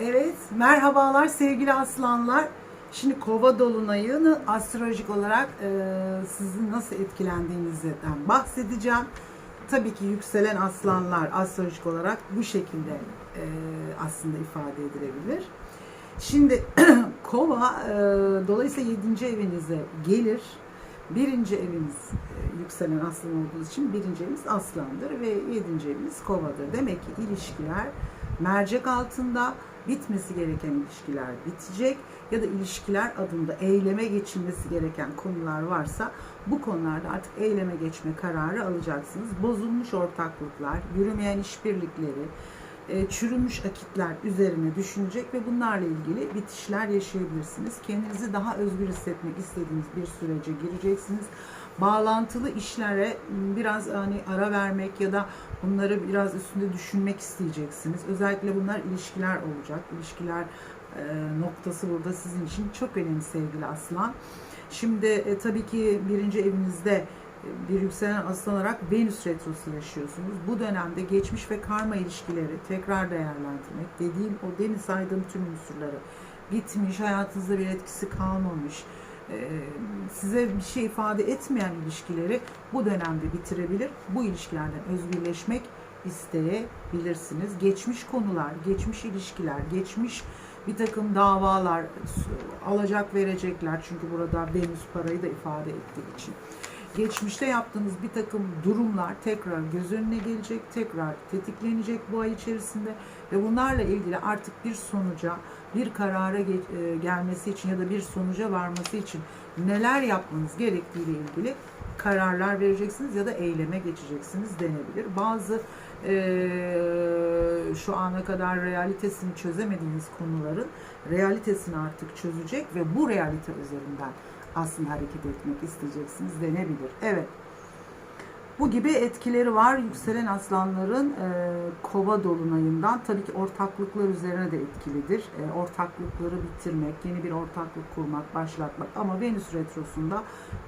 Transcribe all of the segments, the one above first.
Evet, merhabalar sevgili aslanlar. Şimdi kova dolunayını astrolojik olarak e, sizin nasıl etkilendiğinizden bahsedeceğim. Tabii ki yükselen aslanlar astrolojik olarak bu şekilde e, aslında ifade edilebilir. Şimdi kova e, dolayısıyla 7. evinize gelir. Birinci eviniz e, yükselen aslan olduğu için birinci eviniz aslandır ve yedinci eviniz kovadır. Demek ki ilişkiler mercek altında bitmesi gereken ilişkiler bitecek ya da ilişkiler adında eyleme geçilmesi gereken konular varsa bu konularda artık eyleme geçme kararı alacaksınız. Bozulmuş ortaklıklar, yürümeyen işbirlikleri, e, çürümüş akitler üzerine düşünecek ve bunlarla ilgili bitişler yaşayabilirsiniz. Kendinizi daha özgür hissetmek istediğiniz bir sürece gireceksiniz. Bağlantılı işlere biraz hani ara vermek ya da bunları biraz üstünde düşünmek isteyeceksiniz. Özellikle bunlar ilişkiler olacak. İlişkiler e, noktası burada sizin için çok önemli sevgili aslan. Şimdi e, tabii ki birinci evinizde bir yükselen aslan olarak Venüs retrosu yaşıyorsunuz. Bu dönemde geçmiş ve karma ilişkileri tekrar değerlendirmek, dediğim o demin saydığım tüm unsurları bitmiş, hayatınızda bir etkisi kalmamış, e, size bir şey ifade etmeyen ilişkileri bu dönemde bitirebilir. Bu ilişkilerden özgürleşmek isteyebilirsiniz. Geçmiş konular, geçmiş ilişkiler, geçmiş bir takım davalar, alacak verecekler çünkü burada Venüs parayı da ifade ettiği için geçmişte yaptığınız bir takım durumlar tekrar göz önüne gelecek, tekrar tetiklenecek bu ay içerisinde ve bunlarla ilgili artık bir sonuca, bir karara ge- e, gelmesi için ya da bir sonuca varması için neler yapmanız gerektiğiyle ilgili kararlar vereceksiniz ya da eyleme geçeceksiniz denebilir. Bazı e, şu ana kadar realitesini çözemediğiniz konuların realitesini artık çözecek ve bu realite üzerinden aslında hareket etmek isteyeceksiniz denebilir. Evet. Bu gibi etkileri var yükselen aslanların e, kova dolunayından. Tabii ki ortaklıklar üzerine de etkilidir. E, ortaklıkları bitirmek, yeni bir ortaklık kurmak, başlatmak. Ama Venüs retrosunda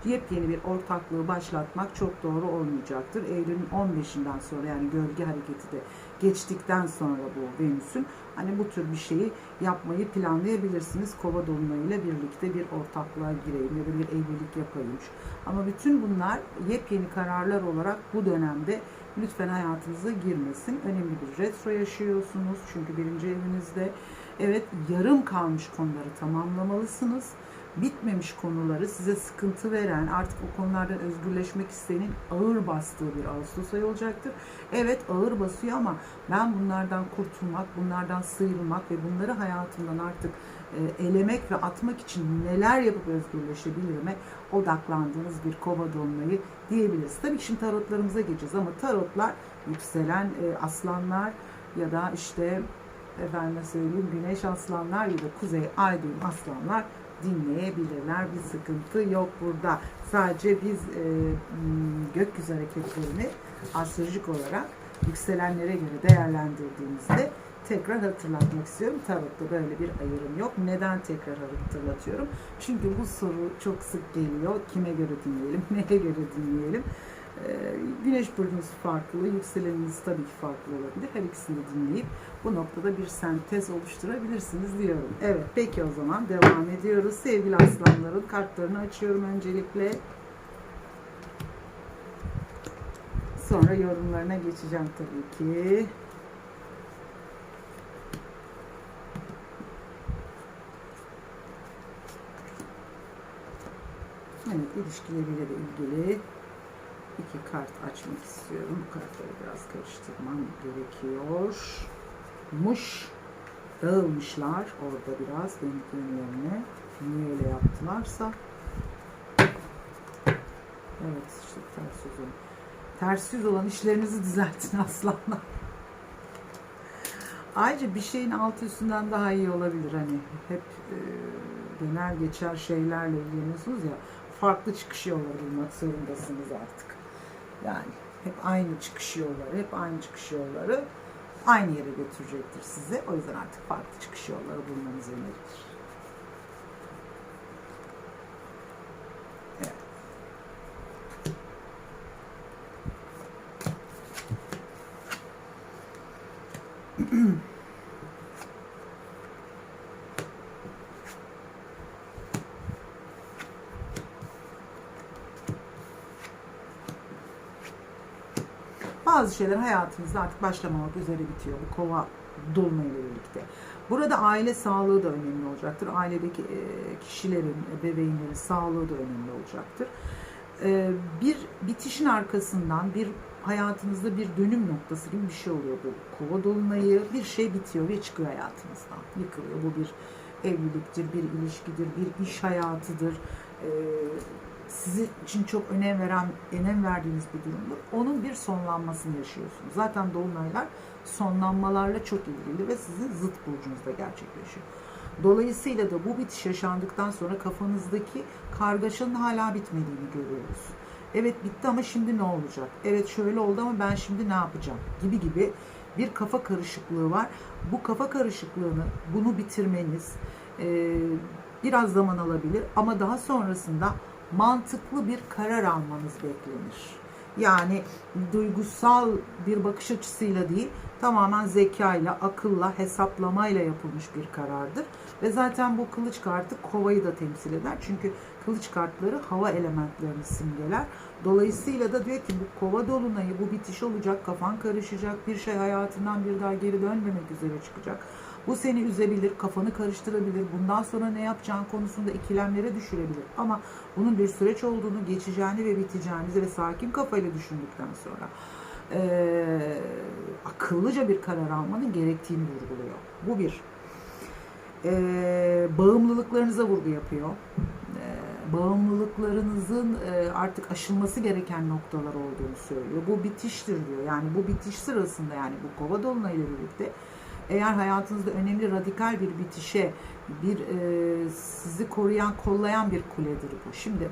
yepyeni bir ortaklığı başlatmak çok doğru olmayacaktır. Eylül'ün 15'inden sonra yani gölge hareketi de geçtikten sonra bu Venüs'ün hani bu tür bir şeyi yapmayı planlayabilirsiniz. Kova dolunayıyla birlikte bir ortaklığa gireyim ya da bir evlilik yapayım. Ama bütün bunlar yepyeni kararlar olarak bu dönemde lütfen hayatınıza girmesin. Önemli bir retro yaşıyorsunuz çünkü birinci evinizde. Evet yarım kalmış konuları tamamlamalısınız bitmemiş konuları size sıkıntı veren, artık o konulardan özgürleşmek isteyenin ağır bastığı bir Ağustos ayı olacaktır. Evet ağır basıyor ama ben bunlardan kurtulmak, bunlardan sıyrılmak ve bunları hayatımdan artık e, elemek ve atmak için neler yapıp özgürleşebilirime odaklandığınız bir kova dolunayı diyebiliriz. Tabii şimdi tarotlarımıza geçeceğiz ama tarotlar yükselen e, aslanlar ya da işte efendime söyleyeyim güneş aslanlar ya da kuzey ay aslanlar dinleyebilirler. Bir sıkıntı yok burada. Sadece biz e, gökyüzü hareketlerini astrolojik olarak yükselenlere göre değerlendirdiğimizde tekrar hatırlatmak istiyorum. Tarotta böyle bir ayrım yok. Neden tekrar hatırlatıyorum? Çünkü bu soru çok sık geliyor. Kime göre dinleyelim, neye göre dinleyelim? Ee, Güneş burcunuz farklı, yükseleniniz tabii ki farklı olabilir. Her ikisini dinleyip bu noktada bir sentez oluşturabilirsiniz diyorum. Evet, peki o zaman devam ediyoruz. Sevgili aslanların kartlarını açıyorum öncelikle. Sonra yorumlarına geçeceğim tabii ki. Evet, ilişkileriyle de ilgili iki kart açmak istiyorum. Bu kartları biraz karıştırmam gerekiyor. Muş dağılmışlar orada biraz renklerin yerine. Niye öyle yaptılarsa. Evet işte ters yüz olan. Ters yüz olan işlerinizi düzeltin aslanlar. Ayrıca bir şeyin altı üstünden daha iyi olabilir. Hani hep e, genel geçer şeylerle ilgileniyorsunuz ya farklı çıkış yolları bulmak zorundasınız artık. Yani hep aynı çıkış yolları, hep aynı çıkış yolları aynı yere götürecektir size. O yüzden artık farklı çıkış yolları bulmanız önerilir. Şeyler hayatınızda artık başlamamak üzere bitiyor bu kova dolunayla birlikte. Burada aile sağlığı da önemli olacaktır. Ailedeki e, kişilerin, ebeveynlerin sağlığı da önemli olacaktır. E, Bir bitişin arkasından bir hayatınızda bir dönüm noktası gibi bir şey oluyor bu kova dolunayı. Bir şey bitiyor ve çıkıyor hayatınızdan. Yıkılıyor. Bu bir evliliktir, bir ilişkidir, bir iş hayatıdır. Sizin için çok önem veren, önem verdiğiniz bir durumdur. Onun bir sonlanmasını yaşıyorsunuz. Zaten dolunaylar sonlanmalarla çok ilgili ve sizin zıt burcunuzda gerçekleşiyor. Dolayısıyla da bu bitiş yaşandıktan sonra kafanızdaki kargaşanın hala bitmediğini görüyoruz. Evet bitti ama şimdi ne olacak? Evet şöyle oldu ama ben şimdi ne yapacağım? Gibi gibi bir kafa karışıklığı var. Bu kafa karışıklığını, bunu bitirmeniz e, biraz zaman alabilir ama daha sonrasında mantıklı bir karar almanız beklenir. Yani duygusal bir bakış açısıyla değil, tamamen zekayla, akılla, hesaplamayla yapılmış bir karardır. Ve zaten bu kılıç kartı kovayı da temsil eder. Çünkü kılıç kartları hava elementlerini simgeler. Dolayısıyla da diyor ki bu kova dolunayı, bu bitiş olacak, kafan karışacak, bir şey hayatından bir daha geri dönmemek üzere çıkacak. Bu seni üzebilir, kafanı karıştırabilir, bundan sonra ne yapacağın konusunda ikilemlere düşürebilir. Ama bunun bir süreç olduğunu, geçeceğini ve biteceğinizi ve sakin kafayla düşündükten sonra eee, akıllıca bir karar almanın gerektiğini vurguluyor. Bu bir. Eee, bağımlılıklarınıza vurgu yapıyor. Bağımlılıklarınızın artık aşılması gereken noktalar olduğunu söylüyor. Bu bitiştir diyor. Yani bu bitiş sırasında yani bu kova dolunayıyla birlikte eğer hayatınızda önemli radikal bir bitişe, bir e, sizi koruyan, kollayan bir kuledir bu. Şimdi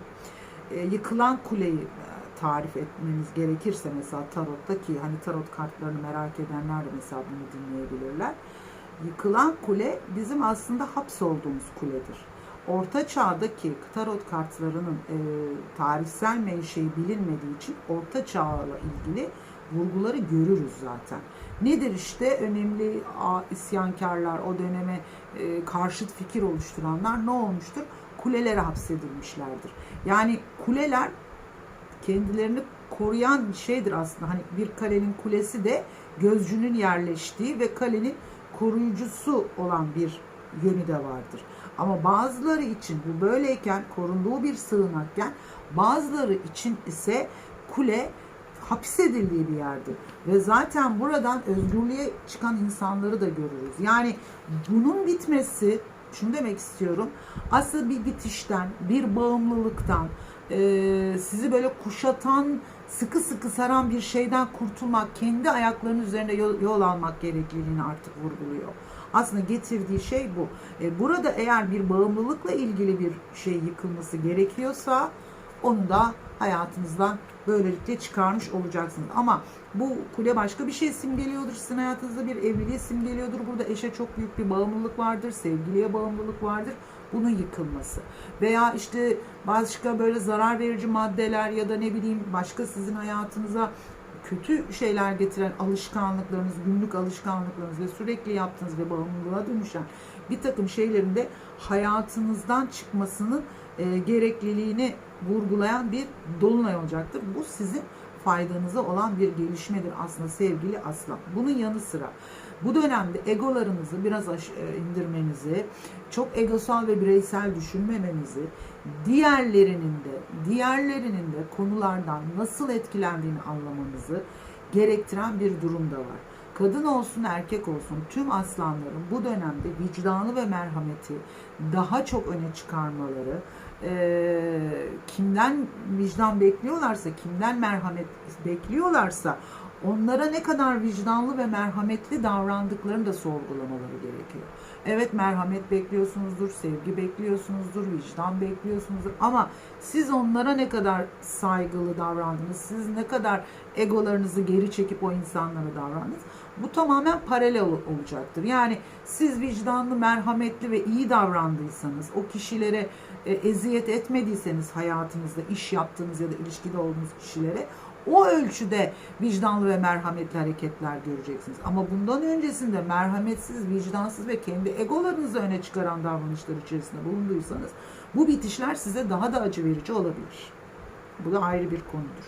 e, yıkılan kuleyi e, tarif etmeniz gerekirse mesela tarotta ki hani tarot kartlarını merak edenler de mesela bunu dinleyebilirler. Yıkılan kule bizim aslında hapsolduğumuz kuledir. Orta çağdaki tarot kartlarının e, tarihsel menşei bilinmediği için orta çağla ilgili vurguları görürüz zaten. Nedir işte önemli isyankarlar, o döneme e, karşıt fikir oluşturanlar ne olmuştur? Kulelere hapsedilmişlerdir. Yani kuleler kendilerini koruyan şeydir aslında. Hani bir kalenin kulesi de gözcünün yerleştiği ve kalenin koruyucusu olan bir yönü de vardır. Ama bazıları için bu böyleyken korunduğu bir sığınakken bazıları için ise kule hapsedildiği bir yerdir. Ve zaten buradan özgürlüğe çıkan insanları da görürüz. Yani bunun bitmesi, şunu demek istiyorum, aslında bir bitişten, bir bağımlılıktan, e, sizi böyle kuşatan, sıkı sıkı saran bir şeyden kurtulmak, kendi ayaklarının üzerinde yol, yol almak gerekliliğini artık vurguluyor. Aslında getirdiği şey bu. E, burada eğer bir bağımlılıkla ilgili bir şey yıkılması gerekiyorsa onu da hayatınızdan böylelikle çıkarmış olacaksınız. Ama bu kule başka bir şey simgeliyordur. Sizin hayatınızda bir evliliği simgeliyordur. Burada eşe çok büyük bir bağımlılık vardır. Sevgiliye bağımlılık vardır. Bunun yıkılması. Veya işte başka böyle zarar verici maddeler ya da ne bileyim başka sizin hayatınıza kötü şeyler getiren alışkanlıklarınız, günlük alışkanlıklarınız ve sürekli yaptığınız ve bağımlılığa dönüşen bir takım şeylerin de hayatınızdan çıkmasının e, gerekliliğini vurgulayan bir dolunay olacaktır. Bu sizin faydanıza olan bir gelişmedir aslında sevgili aslan. Bunun yanı sıra bu dönemde egolarınızı biraz e, indirmenizi, çok egosal ve bireysel düşünmemenizi, diğerlerinin de diğerlerinin de konulardan nasıl etkilendiğini anlamanızı gerektiren bir durum da var. Kadın olsun erkek olsun tüm aslanların bu dönemde vicdanı ve merhameti daha çok öne çıkarmaları, e, kimden vicdan bekliyorlarsa, kimden merhamet bekliyorlarsa onlara ne kadar vicdanlı ve merhametli davrandıklarını da sorgulamaları gerekiyor. Evet merhamet bekliyorsunuzdur, sevgi bekliyorsunuzdur, vicdan bekliyorsunuzdur ama siz onlara ne kadar saygılı davrandınız, siz ne kadar egolarınızı geri çekip o insanlara davrandınız bu tamamen paralel ol- olacaktır. Yani siz vicdanlı, merhametli ve iyi davrandıysanız, o kişilere e, eziyet etmediyseniz hayatınızda, iş yaptığınız ya da ilişkide olduğunuz kişilere o ölçüde vicdanlı ve merhametli hareketler göreceksiniz. Ama bundan öncesinde merhametsiz, vicdansız ve kendi egolarınızı öne çıkaran davranışlar içerisinde bulunduysanız bu bitişler size daha da acı verici olabilir. Bu da ayrı bir konudur.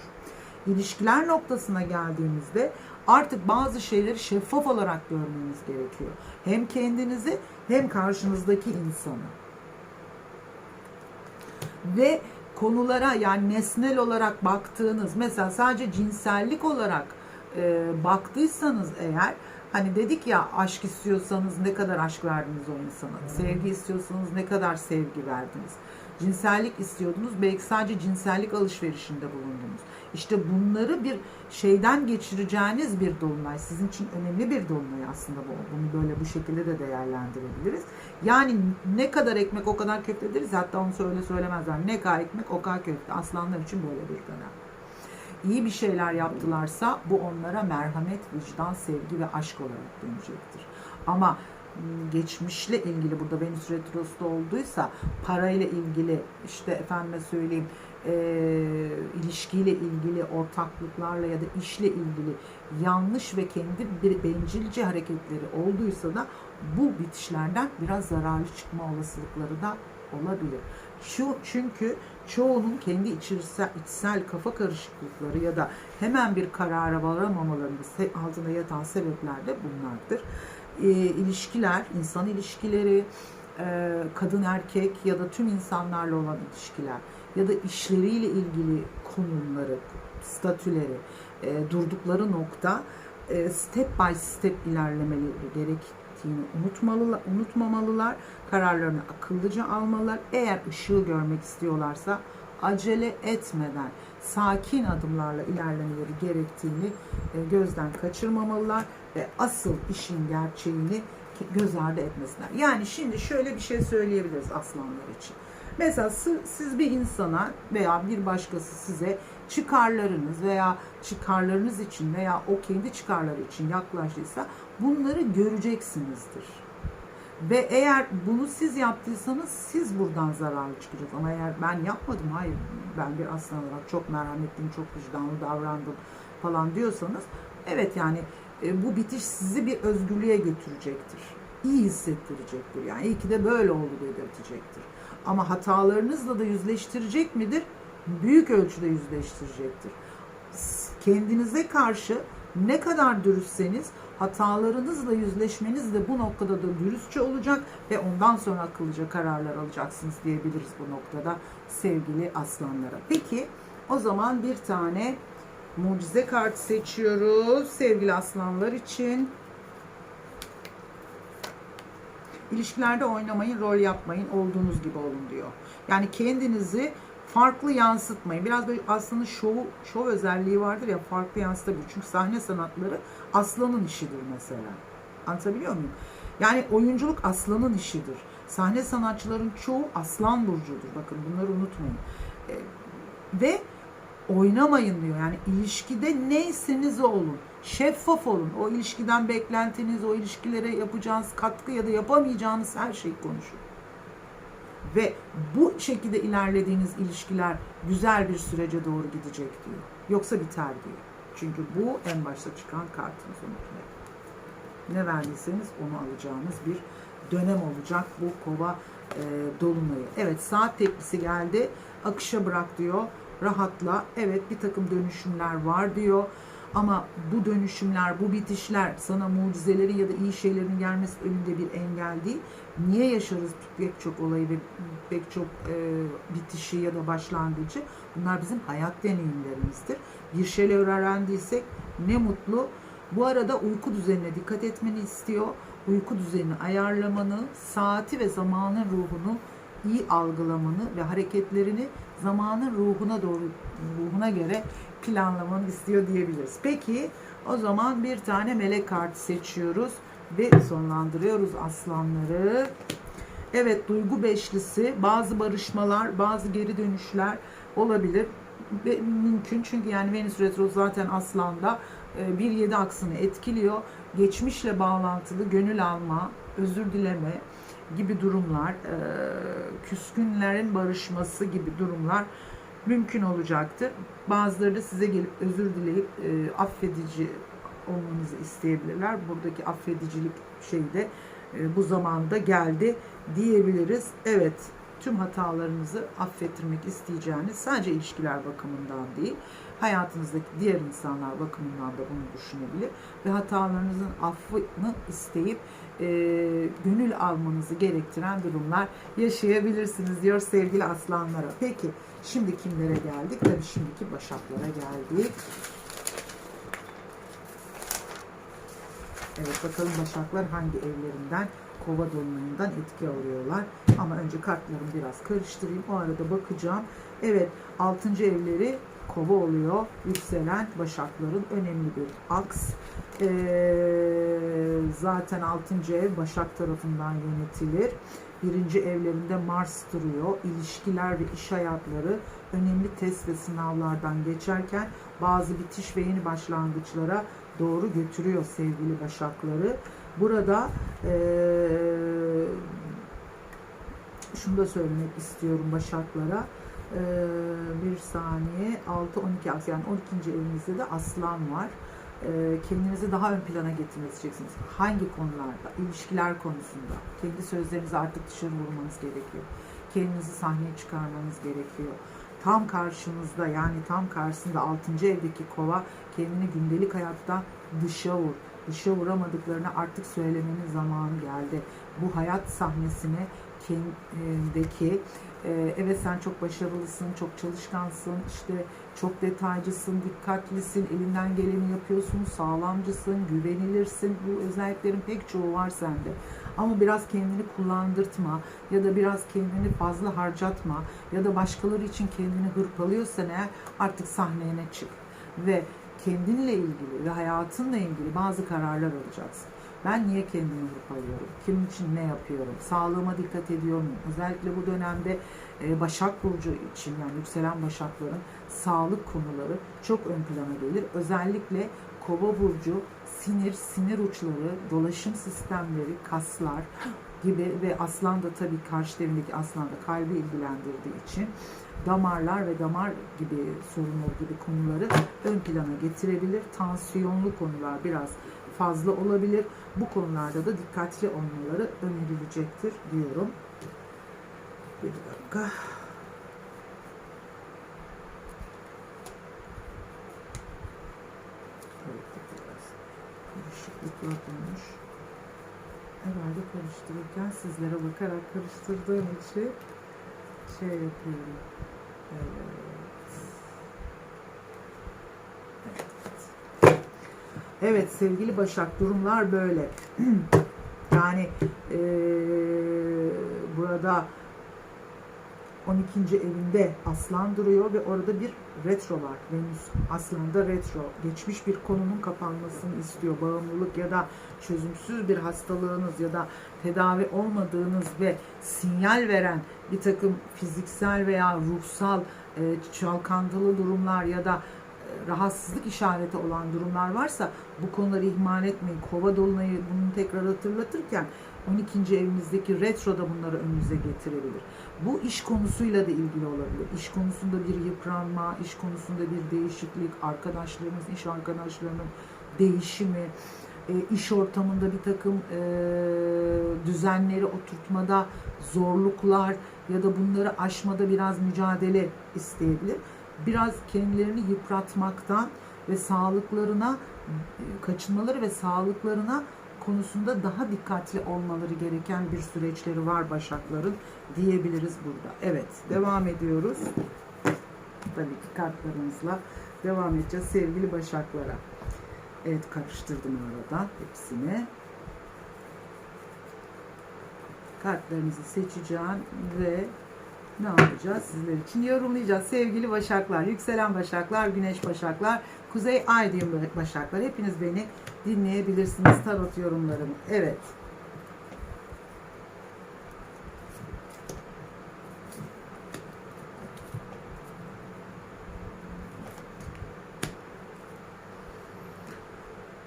ilişkiler noktasına geldiğimizde artık bazı şeyleri şeffaf olarak görmeniz gerekiyor. Hem kendinizi hem karşınızdaki insanı. Ve konulara yani nesnel olarak baktığınız mesela sadece cinsellik olarak e, baktıysanız eğer hani dedik ya aşk istiyorsanız ne kadar aşk verdiniz o insana sevgi istiyorsanız ne kadar sevgi verdiniz cinsellik istiyordunuz belki sadece cinsellik alışverişinde bulundunuz işte bunları bir şeyden geçireceğiniz bir dolunay. Sizin için önemli bir dolunay aslında bu. Bunu böyle bu şekilde de değerlendirebiliriz. Yani ne kadar ekmek o kadar köfte deriz hatta onu söyle söylemezler. Ne kadar ekmek o kadar köfte. Aslanlar için böyle bir dönem. İyi bir şeyler yaptılarsa bu onlara merhamet, vicdan, sevgi ve aşk olarak dönecektir. Ama geçmişle ilgili burada Venüs Retrosu'da olduysa parayla ilgili işte efendime söyleyeyim e, ilişkiyle ilgili ortaklıklarla ya da işle ilgili yanlış ve kendi bir bencilce hareketleri olduysa da bu bitişlerden biraz zararlı çıkma olasılıkları da olabilir. Şu çünkü çoğunun kendi içerisel, içsel kafa karışıklıkları ya da hemen bir karara varamamalarının altında yatan sebepler de bunlardır. E, ilişkiler, insan ilişkileri, e, kadın erkek ya da tüm insanlarla olan ilişkiler ya da işleriyle ilgili konumları, statüleri, e, durdukları nokta e, step by step ilerlemeleri gerektiğini unutmalılar, unutmamalılar. Kararlarını akıllıca almalılar. Eğer ışığı görmek istiyorlarsa acele etmeden sakin adımlarla ilerlemeleri gerektiğini e, gözden kaçırmamalılar ve asıl işin gerçeğini göz ardı etmesinler. Yani şimdi şöyle bir şey söyleyebiliriz aslanlar için. Mesela siz bir insana veya bir başkası size çıkarlarınız veya çıkarlarınız için veya o kendi çıkarları için yaklaştıysa bunları göreceksinizdir. Ve eğer bunu siz yaptıysanız siz buradan zararlı çıkacaksınız. Ama eğer ben yapmadım, hayır ben bir aslan olarak çok merhametliyim, çok vicdanlı davrandım falan diyorsanız evet yani e, bu bitiş sizi bir özgürlüğe götürecektir. İyi hissettirecektir. Yani iyi ki de böyle oldu dedirtecektir. Ama hatalarınızla da yüzleştirecek midir? Büyük ölçüde yüzleştirecektir. Kendinize karşı ne kadar dürüstseniz hatalarınızla yüzleşmeniz de bu noktada da dürüstçe olacak ve ondan sonra akıllıca kararlar alacaksınız diyebiliriz bu noktada sevgili aslanlara. Peki o zaman bir tane mucize kartı seçiyoruz sevgili aslanlar için. İlişkilerde oynamayın, rol yapmayın, olduğunuz gibi olun diyor. Yani kendinizi farklı yansıtmayın. Biraz böyle aslanın şov, şov özelliği vardır ya farklı yansıtabilir. Çünkü sahne sanatları aslanın işidir mesela. Anlatabiliyor muyum? Yani oyunculuk aslanın işidir. Sahne sanatçıların çoğu aslan burcudur. Bakın bunları unutmayın. Ee, ve oynamayın diyor. Yani ilişkide neyseniz olun. Şeffaf olun. O ilişkiden beklentiniz, o ilişkilere yapacağınız katkı ya da yapamayacağınız her şeyi konuşun. Ve bu şekilde ilerlediğiniz ilişkiler güzel bir sürece doğru gidecek diyor. Yoksa biter diyor. Çünkü bu en başta çıkan kartın sonucu. Ne verdiyseniz onu alacağınız bir dönem olacak bu kova e, dolunayı. Evet saat tepkisi geldi. Akışa bırak diyor. Rahatla. Evet bir takım dönüşümler var diyor. Ama bu dönüşümler, bu bitişler sana mucizelerin ya da iyi şeylerin gelmesi önünde bir engel değil. Niye yaşarız pek çok olayı ve pek çok e, bitişi ya da başlangıcı? Bunlar bizim hayat deneyimlerimizdir. Bir şeyler öğrendiysek ne mutlu. Bu arada uyku düzenine dikkat etmeni istiyor. Uyku düzenini ayarlamanı, saati ve zamanın ruhunu iyi algılamanı ve hareketlerini zamanın ruhuna doğru ruhuna göre planlamanı istiyor diyebiliriz. Peki o zaman bir tane melek kartı seçiyoruz ve sonlandırıyoruz aslanları. Evet duygu beşlisi bazı barışmalar bazı geri dönüşler olabilir ve mümkün çünkü yani Venüs retro zaten aslanda 1-7 aksını etkiliyor. Geçmişle bağlantılı gönül alma, özür dileme gibi durumlar, küskünlerin barışması gibi durumlar mümkün olacaktır. Bazıları da size gelip özür dileyip affedici olmanızı isteyebilirler. Buradaki affedicilik şeyi de e, bu zamanda geldi diyebiliriz. Evet tüm hatalarınızı affettirmek isteyeceğiniz sadece ilişkiler bakımından değil, hayatınızdaki diğer insanlar bakımından da bunu düşünebilir ve hatalarınızın affını isteyip e, gönül almanızı gerektiren durumlar yaşayabilirsiniz diyor sevgili aslanlara. Peki şimdi kimlere geldik? Tabii şimdiki başaklara geldik. Evet bakalım başaklar hangi evlerinden kova dolunayından etki alıyorlar. Ama önce kartlarımı biraz karıştırayım. O arada bakacağım. Evet 6. evleri kova oluyor. Yükselen başakların önemli bir aks. Ee, zaten 6. ev başak tarafından yönetilir. Birinci evlerinde Mars duruyor. İlişkiler ve iş hayatları önemli test ve sınavlardan geçerken bazı bitiş ve yeni başlangıçlara doğru götürüyor sevgili başakları. Burada eee şunu da söylemek istiyorum başaklara. Eee, bir saniye 6 12 as yani 12. evinizde de aslan var. Eee, kendinizi daha ön plana getirmek isteyeceksiniz. Hangi konularda? İlişkiler konusunda. Kendi sözlerinizi artık dışarı vurmanız gerekiyor. Kendinizi sahneye çıkarmanız gerekiyor. Tam karşınızda yani tam karşısında 6. evdeki kova kendini gündelik hayatta dışa vur. Dışa vuramadıklarını artık söylemenin zamanı geldi. Bu hayat sahnesine kendindeki e, evet sen çok başarılısın, çok çalışkansın, işte çok detaycısın, dikkatlisin, elinden geleni yapıyorsun, sağlamcısın, güvenilirsin. Bu özelliklerin pek çoğu var sende. Ama biraz kendini kullandırtma ya da biraz kendini fazla harcatma ya da başkaları için kendini hırpalıyorsan eğer artık sahneye çık. Ve kendinle ilgili ve hayatınla ilgili bazı kararlar alacaksın. Ben niye kendimi hırpalıyorum? Kim için ne yapıyorum? Sağlığıma dikkat ediyor muyum? Özellikle bu dönemde e, Başak Burcu için yani yükselen Başakların sağlık konuları çok ön plana gelir. Özellikle Kova Burcu sinir, sinir uçları, dolaşım sistemleri, kaslar gibi ve aslan da tabii karşı evindeki aslan da kalbi ilgilendirdiği için damarlar ve damar gibi sorunlar gibi konuları ön plana getirebilir. Tansiyonlu konular biraz fazla olabilir. Bu konularda da dikkatli olmaları önerilecektir diyorum. Bir dakika. Karışıklıklar olmuş. Herhalde karıştırırken sizlere bakarak karıştırdığım için şey yapıyorum. Evet. Evet sevgili Başak durumlar böyle. yani eee, burada 12. evinde aslan duruyor ve orada bir retro var. Venüs aslında retro. Geçmiş bir konunun kapanmasını istiyor. Bağımlılık ya da çözümsüz bir hastalığınız ya da tedavi olmadığınız ve sinyal veren bir takım fiziksel veya ruhsal e, çalkantılı durumlar ya da e, rahatsızlık işareti olan durumlar varsa bu konuları ihmal etmeyin. Kova dolunayı bunu tekrar hatırlatırken 12. evimizdeki retro da bunları önünüze getirebilir. Bu iş konusuyla da ilgili olabilir. İş konusunda bir yıpranma, iş konusunda bir değişiklik, arkadaşlarınız, iş arkadaşlarının değişimi, e, iş ortamında bir takım e, düzenleri oturtmada zorluklar ya da bunları aşmada biraz mücadele isteyebilir. Biraz kendilerini yıpratmaktan ve sağlıklarına kaçınmaları ve sağlıklarına konusunda daha dikkatli olmaları gereken bir süreçleri var Başakların diyebiliriz burada. Evet, devam ediyoruz. Tabii ki kartlarımızla devam edeceğiz sevgili Başaklara. Evet, karıştırdım arada hepsini. Kartlarınızı seçeceğim ve ne yapacağız sizler için yorumlayacağız sevgili başaklar, yükselen başaklar, güneş başaklar, kuzey ay başaklar. Hepiniz beni dinleyebilirsiniz tarot yorumlarımı. Evet.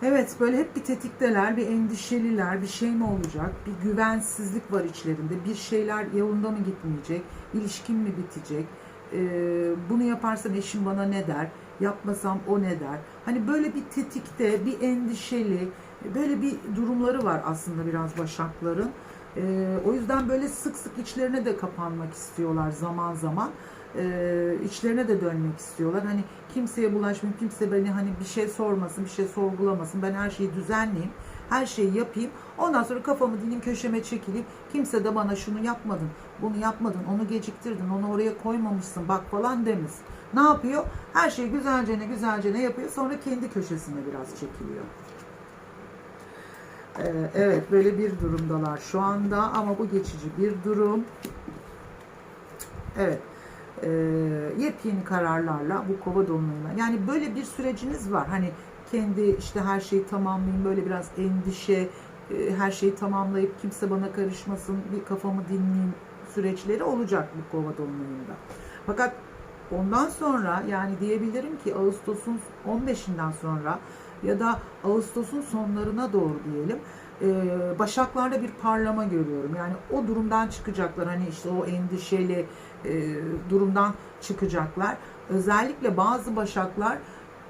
Evet böyle hep bir tetikteler, bir endişeliler, bir şey mi olacak, bir güvensizlik var içlerinde, bir şeyler yolunda mı gitmeyecek, ilişkin mi bitecek, Ee, bunu yaparsam eşim bana ne der, yapmasam o ne der. Hani böyle bir tetikte, bir endişeli, böyle bir durumları var aslında biraz başakların. E, o yüzden böyle sık sık içlerine de kapanmak istiyorlar zaman zaman. E, içlerine de dönmek istiyorlar. Hani kimseye bulaşmayayım, kimse beni hani bir şey sormasın, bir şey sorgulamasın. Ben her şeyi düzenleyeyim, her şeyi yapayım. Ondan sonra kafamı dinleyeyim, köşeme çekileyim. Kimse de bana şunu yapmadın, bunu yapmadın, onu geciktirdin, onu oraya koymamışsın bak falan demesin. Ne yapıyor? Her şeyi güzelce ne güzelce ne yapıyor. Sonra kendi köşesine biraz çekiliyor. Ee, evet böyle bir durumdalar şu anda ama bu geçici bir durum. Evet. Ee, yepyeni kararlarla bu kova dolunayına yani böyle bir süreciniz var. Hani kendi işte her şeyi tamamlayayım böyle biraz endişe e, her şeyi tamamlayıp kimse bana karışmasın bir kafamı dinleyeyim süreçleri olacak bu kova dolunayında. Fakat ondan sonra yani diyebilirim ki Ağustos'un 15'inden sonra ya da Ağustos'un sonlarına doğru diyelim e, Başaklarda bir parlama görüyorum. Yani o durumdan çıkacaklar. Hani işte o endişeli e, durumdan çıkacaklar. Özellikle bazı Başaklar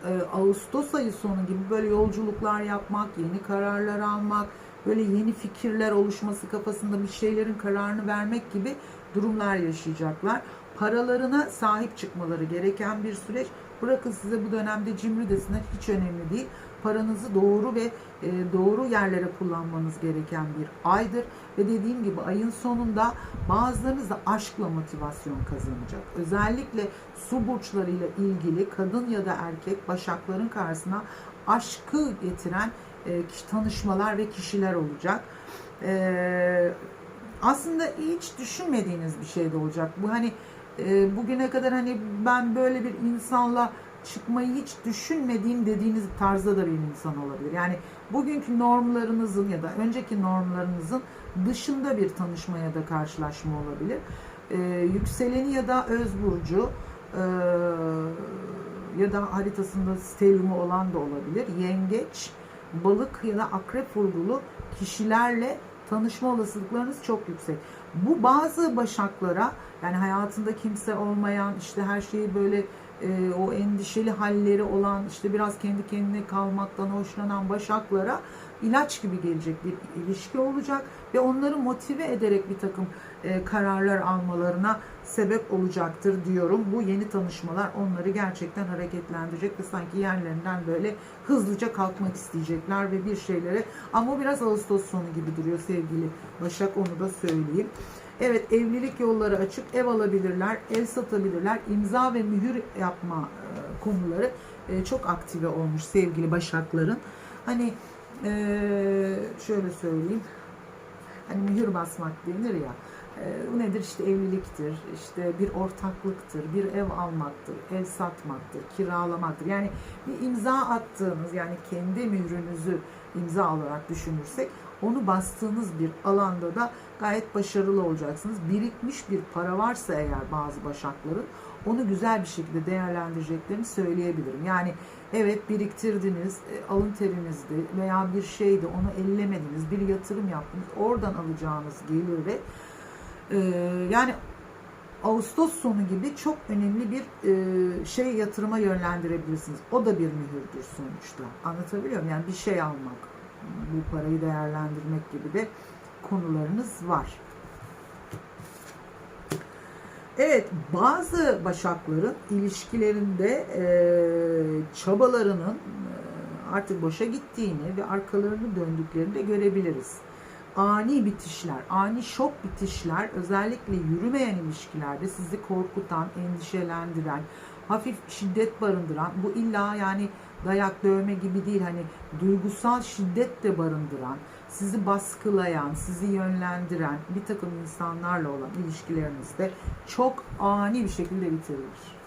e, Ağustos ayı sonu gibi böyle yolculuklar yapmak, yeni kararlar almak, böyle yeni fikirler oluşması kafasında bir şeylerin kararını vermek gibi durumlar yaşayacaklar. Paralarına sahip çıkmaları gereken bir süreç. Bırakın size bu dönemde cimri hiç önemli değil. Paranızı doğru ve e, doğru yerlere kullanmanız gereken bir aydır. Ve dediğim gibi ayın sonunda bazılarınız da aşkla motivasyon kazanacak. Özellikle su burçlarıyla ilgili kadın ya da erkek başakların karşısına aşkı getiren e, tanışmalar ve kişiler olacak. E, aslında hiç düşünmediğiniz bir şey de olacak. Bu hani e, bugüne kadar hani ben böyle bir insanla çıkmayı hiç düşünmediğim dediğiniz tarzda da bir insan olabilir. Yani bugünkü normlarınızın ya da önceki normlarınızın dışında bir tanışma ya da karşılaşma olabilir. Ee, yükseleni ya da öz burcu e, ya da haritasında stelyumu olan da olabilir. Yengeç, balık ya da akrep vurgulu kişilerle tanışma olasılıklarınız çok yüksek. Bu bazı başaklara yani hayatında kimse olmayan işte her şeyi böyle e, o endişeli halleri olan işte biraz kendi kendine kalmaktan hoşlanan başaklara ilaç gibi gelecek bir ilişki olacak ve onları motive ederek bir takım e, kararlar almalarına sebep olacaktır diyorum. Bu yeni tanışmalar onları gerçekten hareketlendirecek ve sanki yerlerinden böyle hızlıca kalkmak isteyecekler ve bir şeylere ama biraz Ağustos sonu gibi duruyor sevgili Başak onu da söyleyeyim. Evet evlilik yolları açık, ev alabilirler, ev satabilirler, imza ve mühür yapma e, konuları e, çok aktive olmuş sevgili Başakların. Hani e, şöyle söyleyeyim, hani mühür basmak denir ya, bu nedir işte evliliktir, işte bir ortaklıktır, bir ev almaktır, ev satmaktır, kiralamaktır. Yani bir imza attığınız yani kendi mührünüzü imza olarak düşünürsek onu bastığınız bir alanda da gayet başarılı olacaksınız. Birikmiş bir para varsa eğer bazı başakların onu güzel bir şekilde değerlendireceklerini söyleyebilirim. Yani evet biriktirdiniz, e, alın terinizdi veya bir şeydi onu ellemediniz, bir yatırım yaptınız. Oradan alacağınız geliri e, yani Ağustos sonu gibi çok önemli bir e, şey yatırıma yönlendirebilirsiniz. O da bir mühürdür sonuçta. Anlatabiliyor muyum? Yani bir şey almak, bu parayı değerlendirmek gibi de konularınız var. Evet, bazı başakların ilişkilerinde e, çabalarının artık boşa gittiğini ve arkalarını döndüklerini de görebiliriz. Ani bitişler, ani şok bitişler özellikle yürümeyen ilişkilerde sizi korkutan, endişelendiren, hafif şiddet barındıran, bu illa yani dayak dövme gibi değil hani duygusal şiddet de barındıran, sizi baskılayan, sizi yönlendiren bir takım insanlarla olan ilişkilerinizde çok ani bir şekilde bitirilir.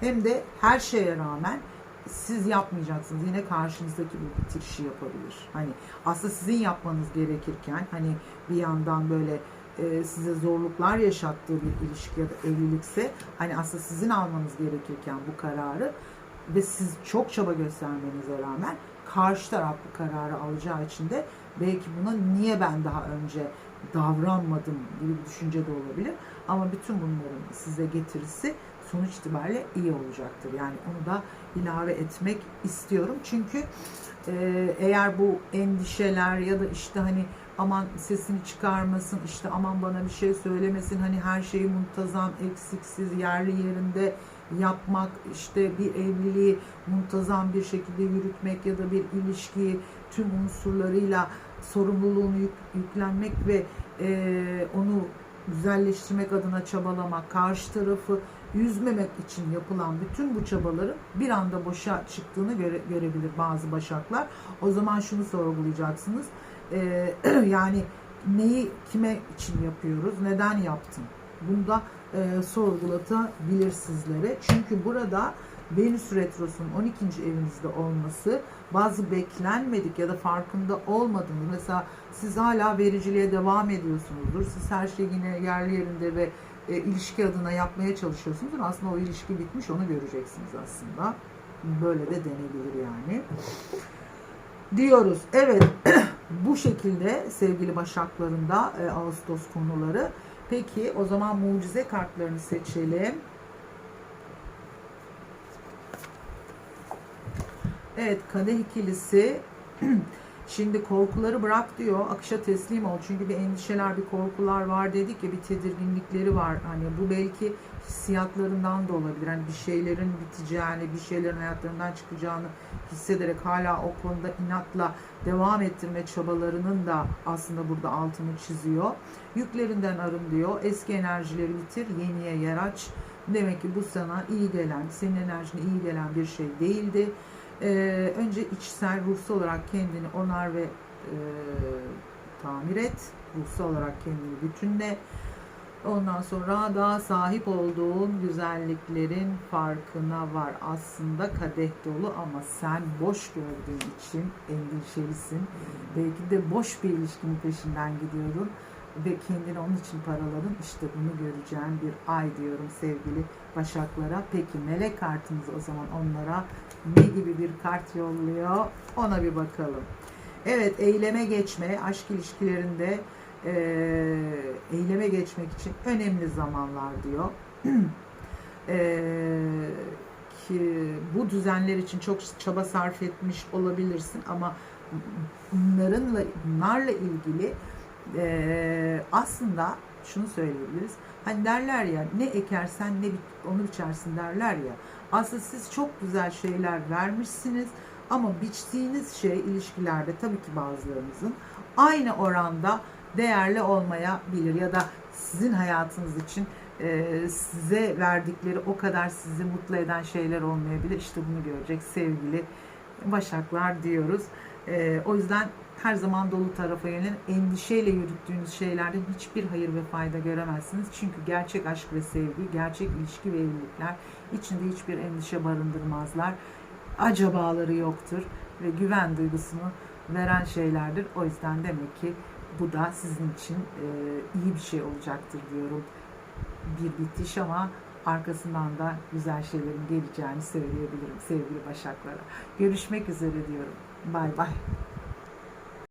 Hem de her şeye rağmen siz yapmayacaksınız. Yine karşınızdaki bir bitirişi yapabilir. Hani aslında sizin yapmanız gerekirken hani bir yandan böyle e, size zorluklar yaşattığı bir ilişki ya da evlilikse hani aslında sizin almanız gerekirken bu kararı ve siz çok çaba göstermenize rağmen karşı taraf bu kararı alacağı için de belki buna niye ben daha önce davranmadım gibi bir düşünce de olabilir. Ama bütün bunların size getirisi sonuç itibariyle iyi olacaktır. Yani onu da ilave etmek istiyorum. Çünkü e, eğer bu endişeler ya da işte hani aman sesini çıkarmasın, işte aman bana bir şey söylemesin, hani her şeyi muntazam, eksiksiz, yerli yerinde yapmak, işte bir evliliği muntazam bir şekilde yürütmek ya da bir ilişkiyi tüm unsurlarıyla sorumluluğunu yük- yüklenmek ve eee, onu güzelleştirmek adına çabalamak, karşı tarafı yüzmemek için yapılan bütün bu çabaların bir anda boşa çıktığını göre- görebilir bazı başaklar. O zaman şunu sorgulayacaksınız. Eee, yani neyi kime için yapıyoruz, neden yaptım? Bunu eee, sorgulatabilir sizlere. Çünkü burada Venüs Retrosu'nun 12. evinizde olması bazı beklenmedik ya da farkında olmadığınız mesela siz hala vericiliğe devam ediyorsunuzdur. Siz her şeyi yine yerli yerinde ve e, ilişki adına yapmaya çalışıyorsunuzdur. Aslında o ilişki bitmiş onu göreceksiniz aslında. Böyle de denebilir yani. Diyoruz. Evet. Bu şekilde sevgili Başaklarında e, Ağustos konuları. Peki o zaman mucize kartlarını seçelim. Evet, kadeh ikilisi. Şimdi korkuları bırak diyor, akışa teslim ol. Çünkü bir endişeler, bir korkular var dedik ya, bir tedirginlikleri var. Hani bu belki hissiyatlarından da olabilir. Hani bir şeylerin biteceğini, bir şeylerin hayatlarından çıkacağını hissederek hala o konuda inatla devam ettirme çabalarının da aslında burada altını çiziyor. Yüklerinden arın diyor. Eski enerjileri bitir, yeniye yer aç. Demek ki bu sana iyi gelen, senin enerjine iyi gelen bir şey değildi. Ee, önce içsel, ruhsal olarak kendini onar ve e, tamir et. Ruhsal olarak kendini bütünle. Ondan sonra da sahip olduğun güzelliklerin farkına var. Aslında kadeh dolu ama sen boş gördüğün için endişelisin. Belki de boş bir ilişkinin peşinden gidiyordun ve kendini onun için paraladın. İşte bunu göreceğin bir ay diyorum sevgili Başaklara. Peki melek kartımız o zaman onlara ne gibi bir kart yolluyor? Ona bir bakalım. Evet, eyleme geçme, aşk ilişkilerinde e, eyleme geçmek için önemli zamanlar diyor. E, ki bu düzenler için çok çaba sarf etmiş olabilirsin ama bunlarınla bunlarla ilgili e, aslında şunu söyleyebiliriz. Hani derler ya ne ekersen ne onu biçersin derler ya. Aslında siz çok güzel şeyler vermişsiniz ama biçtiğiniz şey ilişkilerde tabii ki bazılarınızın aynı oranda değerli olmayabilir ya da sizin hayatınız için e, size verdikleri o kadar sizi mutlu eden şeyler olmayabilir. İşte bunu görecek sevgili Başaklar diyoruz. E, o yüzden her zaman dolu tarafa yönelin. Endişeyle yürüttüğünüz şeylerden hiçbir hayır ve fayda göremezsiniz. Çünkü gerçek aşk ve sevgi, gerçek ilişki ve evlilikler içinde hiçbir endişe barındırmazlar. Acabaları yoktur ve güven duygusunu veren şeylerdir. O yüzden demek ki bu da sizin için e, iyi bir şey olacaktır diyorum. Bir bitiş ama arkasından da güzel şeylerin geleceğini söyleyebilirim sevgili Başaklara. Görüşmek üzere diyorum. Bay bay.